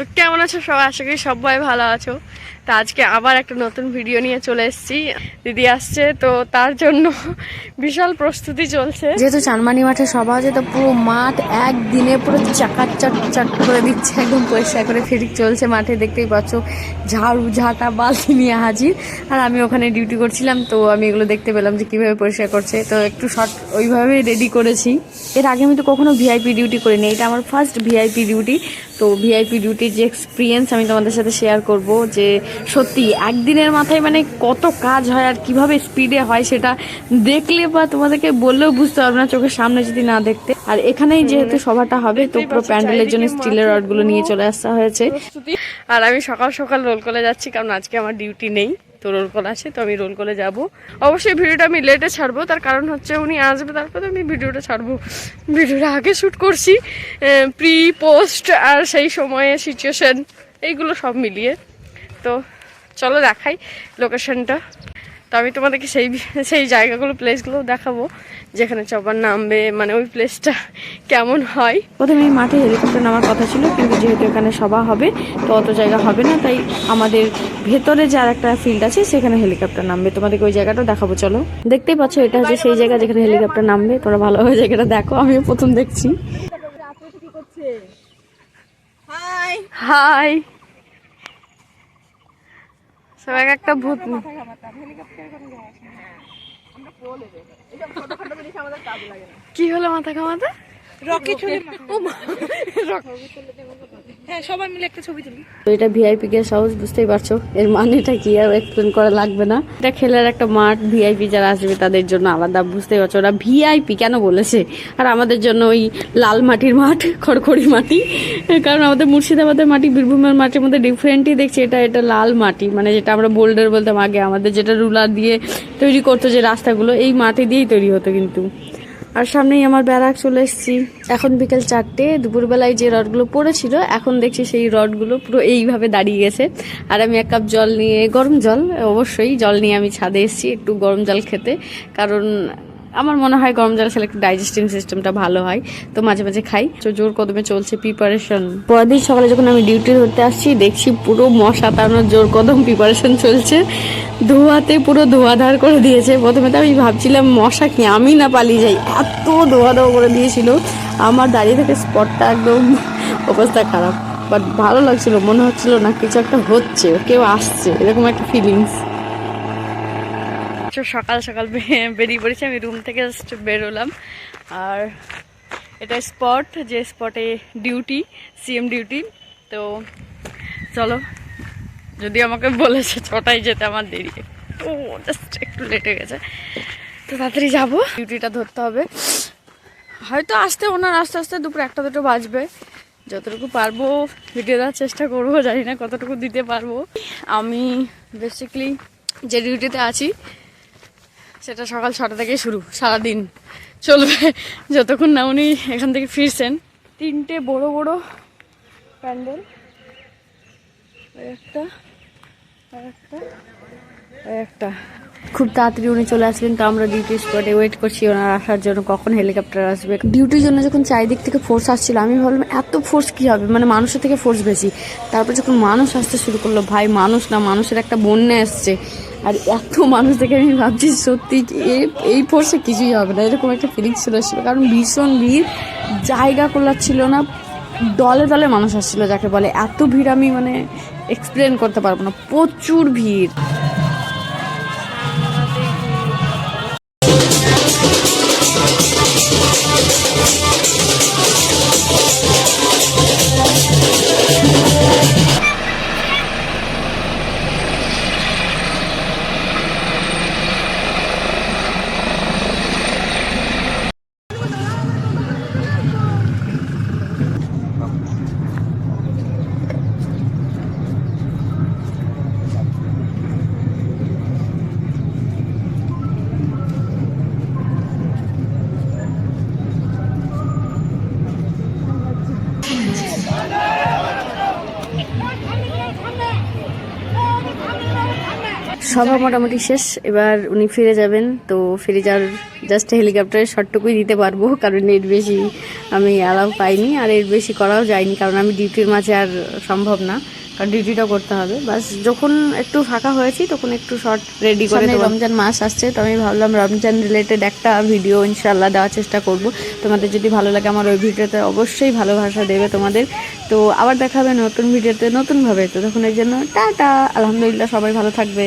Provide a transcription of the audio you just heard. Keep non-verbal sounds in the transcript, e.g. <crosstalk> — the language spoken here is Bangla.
তো কেমন আছো সবাই? আশা করি সবাই ভালো আছো। তো আজকে আবার একটা নতুন ভিডিও নিয়ে চলে এসেছি। দিদি আসছে, তো তার জন্য বিশাল প্রস্তুতি চলছে। যেহেতু চানমানি মাঠে সভা আছে, তো পুরো মাঠ একদিনে পুরো চাকাচাট চাট করে দিচ্ছে, একদম পরিষ্কার করে ফেরিক চলছে মাঠে। দেখতেই পাচ্ছ, ঝাড়ু, ঝাঁটা, বালতি নিয়ে হাজির। আর আমি ওখানে ডিউটি করছিলাম, তো আমি এগুলো দেখতে পেলাম যে কীভাবে পরিষ্কার করছে। তো একটু শর্ট ওইভাবে রেডি করেছি। এর আগে আমি তো কখনো ভিআইপি ডিউটি করিনি, এটা আমার ফার্স্ট ভিআইপি ডিউটি তো ভিআইপি ডিউটির যে এক্সপিরিয়েন্স আমি তোমাদের সাথে শেয়ার করব যে সত্যি একদিনের মাথায় মানে কত কাজ হয় আর কীভাবে স্পিডে হয় সেটা দেখলে বা তোমাদেরকে বললেও বুঝতে পারবে না চোখের সামনে যদি না দেখতে। আর এখানেই যেহেতু সভাটা হবে তো পুরো প্যান্ডেলের জন্য স্টিলের রডগুলো নিয়ে চলে আসা হয়েছে। আর আমি সকাল সকাল রোল করে যাচ্ছি কারণ আজকে আমার ডিউটি নেই। তো রোল কল আছে তো আমি রোল কলে যাব। অবশ্যই ভিডিওটা আমি লেটে ছাড়বো, তার কারণ হচ্ছে উনি আসবে, তারপরে আমি ভিডিওটা ছাড়বো। ভিডিওটা আগে শ্যুট করছি প্রি পোস্ট আর সেই সময়ে সিচুয়েশান এইগুলো সব মিলিয়ে। তো চলো দেখাই লোকেশনটা তো আমি তোমাদেরকে সেই <laughs> সেই জায়গাগুলো প্লেসগুলো দেখাবো যেখানে চপার নামবে মানে ওই প্লেসটা কেমন হয়। প্রথমে এই মাঠে হেলিকপ্টার নামার কথা ছিল কিন্তু যেহেতু এখানে সভা হবে তো অত জায়গা হবে না তাই আমাদের ভেতরে যে আর একটা ফিল্ড আছে সেখানে হেলিকপ্টার নামবে। তোমাদেরকে ওই জায়গাটা দেখাবো চলো। দেখতেই পাচ্ছ এটা হচ্ছে সেই জায়গা যেখানে হেলিকপ্টার নামবে। তোমরা ভালোভাবে জায়গাটা দেখো আমিও প্রথম দেখছি। হাই সবাই একটা ভূত। কি হলো মাথা কামাতে রকি ছবি হ্যাঁ সবাই মিলে একটা ছবি তুলি। তো এটা ভিআইপি গেস্ট হাউস বুঝতেই পারছ। এর মানেটা কি আর এক্সপ্লেন করা লাগবে না। এটা খেলার একটা মাঠ ভিআইপি যারা আসবে তাদের জন্য আলাদা বুঝতেই পারছ। ওরা ভিআইপি কেন বলেছে? আর আমাদের জন্য ওই লাল মাটির মাঠ খড়খড়ি মাটি। কারণ আমাদের মুর্শিদাবাদের মাটি বীরভূমের মাটির মধ্যে ডিফারেন্টই দেখছি। এটা এটা লাল মাটি। মানে যেটা আমরা বোল্ডার বলতাম আগে আমাদের যেটা রুলার দিয়ে তৈরি করতো যে রাস্তাগুলো এই মাটি দিয়েই তৈরি হতো কিন্তু। আর সামনেই আমার ব্যারাক চলে এসেছি। এখন বিকেল চারটে, দুপুরবেলায় যে রডগুলো পড়েছিল, এখন দেখছি সেই রডগুলো পুরো এইভাবে দাঁড়িয়ে গেছে। আর আমি এক কাপ জল নিয়ে, গরম জল, অবশ্যই জল নিয়ে আমি ছাদে এসেছি, একটু গরম জল খেতে। কারণ আমার মনে হয় গরম জল খেলে একটু ডাইজেস্টিং সিস্টেমটা ভালো হয়। তো মাঝে মাঝে খাই। তো জোর কদমে চলছে প্রিপারেশন পরদিন সকালে যখন আমি ডিউটি ধরতে আসছি, দেখছি পুরো মশা তাড়ানোর জোর কদম প্রিপারেশন চলছে। ধোয়াতে পুরো ধোয়াধার করে দিয়েছে। প্রথমে তো আমি ভাবছিলাম, মশা কি আমি না পালিয়ে যাই? এত ধোয়া ধোয়া করে দিয়েছিল। আমার দাঁড়িয়ে থেকে স্পটটা একদম অবস্থা খারাপ। বাট ভালো লাগছিল, মনে হচ্ছিল না কিছু একটা হচ্ছে, কেউ আসছে, এরকম একটা ফিলিংস তো সকাল সকাল বেরিয়ে পড়েছি। আমি রুম থেকে জাস্ট বেরোলাম। আর এটা স্পট যে স্পটে ডিউটি সিএম ডিউটি তো চলো যদি আমাকে বলেছে ছটায় যেতে আমার দেরি। ও জাস্ট একটু লেট গেছে। তো তাড়াতাড়ি যাব। ডিউটিটা ধরতে হবে। হয়তো আসতে ওনার আস্তে আস্তে দুপুর একটা, দুটো বাজবে। যতটুকু পারব, ভিডিও দেওয়ার চেষ্টা করব। জানি না কতটুকু দিতে পারব। আমি বেসিক্যালি যে ডিউটিতে আছি সেটা সকাল ছটা থেকে শুরু, সারাদিন চলবে। যতক্ষণ না উনি এখান থেকে ফিরছেন। তিনটে বড় বড় প্যান্ডেল একটা একটা একটা। খুব তাড়াতাড়ি উনি চলে আসবেন তো আমরা ডিউটি স্পটে ওয়েট করছি, ওনার আসার জন্য কখন হেলিকপ্টার আসবে। ডিউটির জন্য যখন চারিদিক থেকে ফোর্স আসছিল, আমি ভাবলাম, এত ফোর্স কি হবে? মানে মানুষের থেকে ফোর্স বেশি। তারপর যখন মানুষ আসতে শুরু করল, ভাই, মানুষ না, মানুষের একটা বন্যা এসছে। আর এত মানুষ দেখে আমি ভাবছি, সত্যি এই ফোর্সে কিছুই হবে না? এরকম একটা ফিলিংস চলে আসছিল কারণ ভীষণ ভিড়, জায়গা ছিল না, দলে দলে মানুষ আসছিল, যাকে বলে। এত ভিড় আমি মানে এক্সপ্লেন করতে পারব না। প্রচুর ভিড়। সভা মোটামুটি শেষ এবার উনি ফিরে যাবেন তো ফিরে যাওয়ার জাস্ট হেলিকপ্টারের শটটুকুই দিতে পারব কারণ এর বেশি আমি অ্যালাউ পাইনি আর এর বেশি করাও যায়নি কারণ আমি ডিউটির মাঝে আর সম্ভব না কারণ ডিউটিটা করতে হবে। বাস যখন একটু ফাঁকা হয়েছি তখন একটু শর্ট রেডি করে রমজান মাস আসছে তো আমি ভাবলাম রমজান রিলেটেড একটা ভিডিও ইনশাল্লাহ দেওয়ার চেষ্টা করব। তোমাদের যদি ভালো লাগে আমার ওই ভিডিওতে অবশ্যই ভালোবাসা দেবে তোমাদের। তো আবার দেখা হবে নতুন ভিডিওতে নতুনভাবে। তো তখন এর জন্য টাটা আলহামদুলিল্লাহ সবাই ভালো থাকবে।